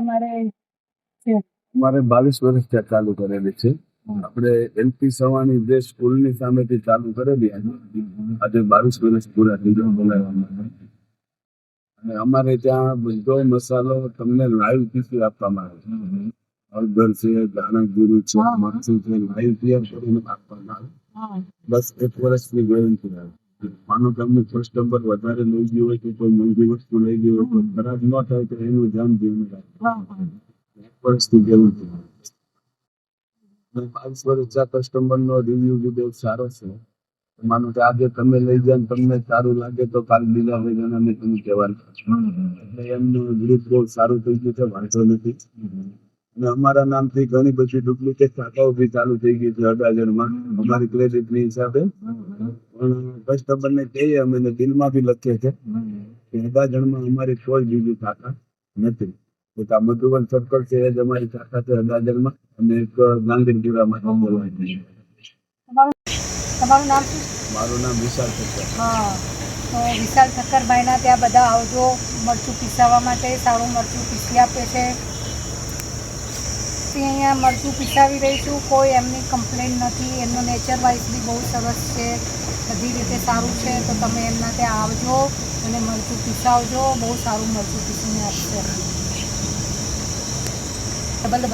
તમારે અમારે બાવીસ વર્ષ ત્યાં ચાલુ કરેલી છે. આપણે એલપી સવાણી જે સ્કૂલની સામેથી ચાલુ કરેલી આજે બાવીસ વર્ષ પૂરા થઈ બોલાવવામાં. અને અમારે ત્યાં બધો મસાલો તમને લાઈવ પીસી આપવામાં આવે છે. હળદર છે ધાણાજીરું છે. મરચું છે લાઈવ તૈયાર કરીને આપવામાં આવે. બસ એક વર્ષની ગેરંટી આવે. માનો કે અમને નંબર વધારે લઈ ગયો હોય કે કોઈ મોંઘી વસ્તુ લઈ ગયો હોય તો ખરાબ ન થાય તો એનું ધ્યાન દેવું રાખે ગેરંટી વર્ષ જ્યાં કસ્ટમર નો રિવ્યુ બી સારો છે. માનો કે આજે તમે લઈ જાય તમને સારું લાગે તો કાલ બીજા જણાને તમે કહેવાનું. એટલે એમનું ગ્રુપ બહુ સારું થઈ ગયું છે વાંધો નથી. અને અમારા નામથી ઘણી બધી ડુપ્લિકેટ શાખાઓ બી ચાલુ થઈ ગઈ છે અડાજણમાં. અમારી ક્રેડિટની હિસાબે. કસ્ટમરને કહીએ અમે દિલમાં બિલમાં બી લખીએ છે કે અડાજણમાં અમારી કોઈ બીજી શાખા નથી. એક આ મધુવન સર્કલ છે એ જ અમારી શાખા છે અડાજણમાં અને એક ગાંધીપુરામાં છે તમારું નામ શું? મારું નામ વિશાલ ઠક્કર. હા તો વિશાલ ઠક્કરભાઈના ત્યાં બધા આવજો મરચું પીસાવા માટે સારું મરચું પીસી આપે છે. તે અહીંયા મરચું પીસાવી રહીશું કોઈ એમની કમ્પ્લેન નથી એમનું નેચર વાઇઝ બી બહુ સરસ છે. બધી રીતે સારું છે, તો તમે એમના ત્યાં આવજો અને મરચું પીસાવજો. બહુ સારું મરચું પીસીને આપશે ડબલ ડબલ